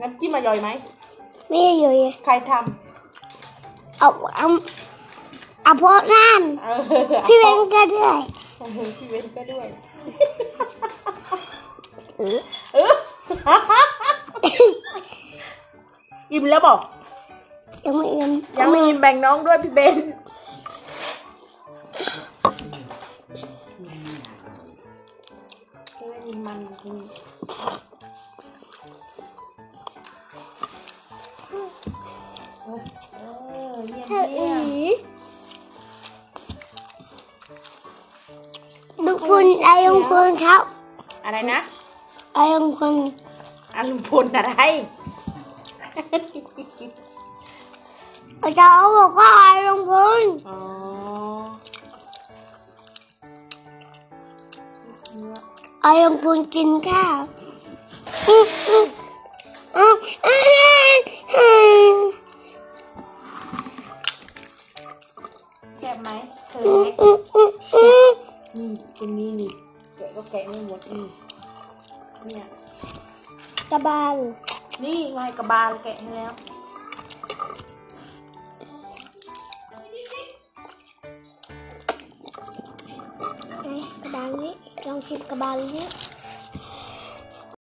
น้ำจิ้มอร่อยไหม ไม่อยู่เลยใครทเอาเอาเอาพวกนั่นำเออพี่เบนก็ด้วยโอ้โหพี่เบนก็ด้วยเออเออ อิ่มแล้วบอก ยังไม่อิ่มยังไม่อิ่มแบ่งน้องด้วยพี่เบน เอออิ่มมันจริง เออเยี่ยมถ้าเยี่อียมลุงคุณไอ้ลุงคุณครับอะไรนะไอ้ลุงคุณอาลุงพลอะไร อาจารย์บอกว่าไอ้ลุงคุณอ๋อไอ้ลุงคุณกินข้าว บไหมเคยอื้ไหอมอื้ออื้ออื้อนี่เป็นนี่นี่แกะก็แกะไม่หมดนี่เนี่ยกระบาลนี่ไงกระบาลแกะให้แล้วไหนกระบาลนี้ลองชิมกระบาลนี้